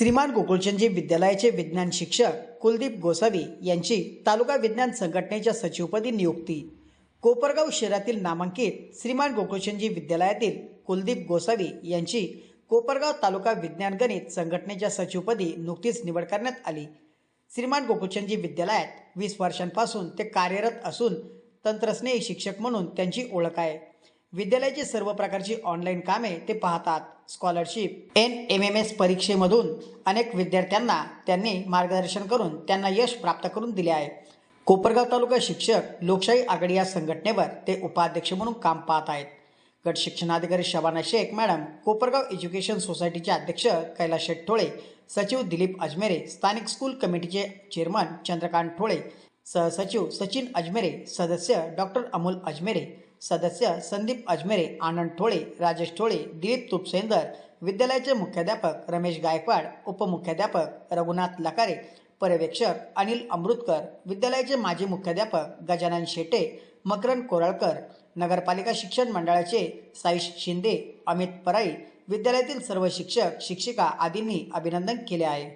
श्रीमान गोकुळचंदजी विद्यालयाचे विज्ञान शिक्षक कुलदीप गोसावी यांची तालुका विज्ञान संघटनेच्या सचिवपदी नियुक्ती. कोपरगाव शहरातील नामांकित श्रीमान गोकुळचंदजी विद्यालयातील कुलदीप गोसावी यांची कोपरगाव तालुका विज्ञान गणित संघटनेच्या सचिवपदी नुकतीच निवड करण्यात आली. श्रीमान गोकुळचंदजी विद्यालयात वीस वर्षांपासून ते कार्यरत असून तंत्रस्नेही शिक्षक म्हणून त्यांची ओळख आहे. विद्यालयाची सर्व प्रकारची ऑनलाईन कामे ते पाहतात. Scholarship N M M S परीक्षेमधून अनेक विद्यार्थ्यांना त्यांनी मार्गदर्शन करून त्यांना यश प्राप्त करून दिले आहे. कोपरगाव तालुका शिक्षक लोकशाही आघाडी या संघटनेवर ते उपाध्यक्ष म्हणून काम पाहत आहेत. गट शिक्षणाधिकारी शबाना शेख मॅडम कोपरगाव एज्युकेशन सोसायटीचे अध्यक्ष कैलाश ठोळे सचिव दिलीप अजमेरे स्थानिक स्कूल कमिटीचे चेअरमन चंद्रकांत ठोळे सहसचिव सचिन अजमेरे सदस्य डॉक्टर अमोल अजमेरे सदस्य संदीप अजमेरे आनंद ठोळे राजेश ठोळे दिलीप तुपसेंदर विद्यालयाचे मुख्याध्यापक रमेश गायकवाड उपमुख्याध्यापक रघुनाथ लकारे पर्यवेक्षक अनिल अमृतकर विद्यालयाचे माजी मुख्याध्यापक गजानन शेटे मकरन कोराळकर नगरपालिका शिक्षण मंडळाचे साईश शिंदे अमित पराई विद्यालयातील सर्व शिक्षक शिक्षिका आदींनी अभिनंदन केले आहे.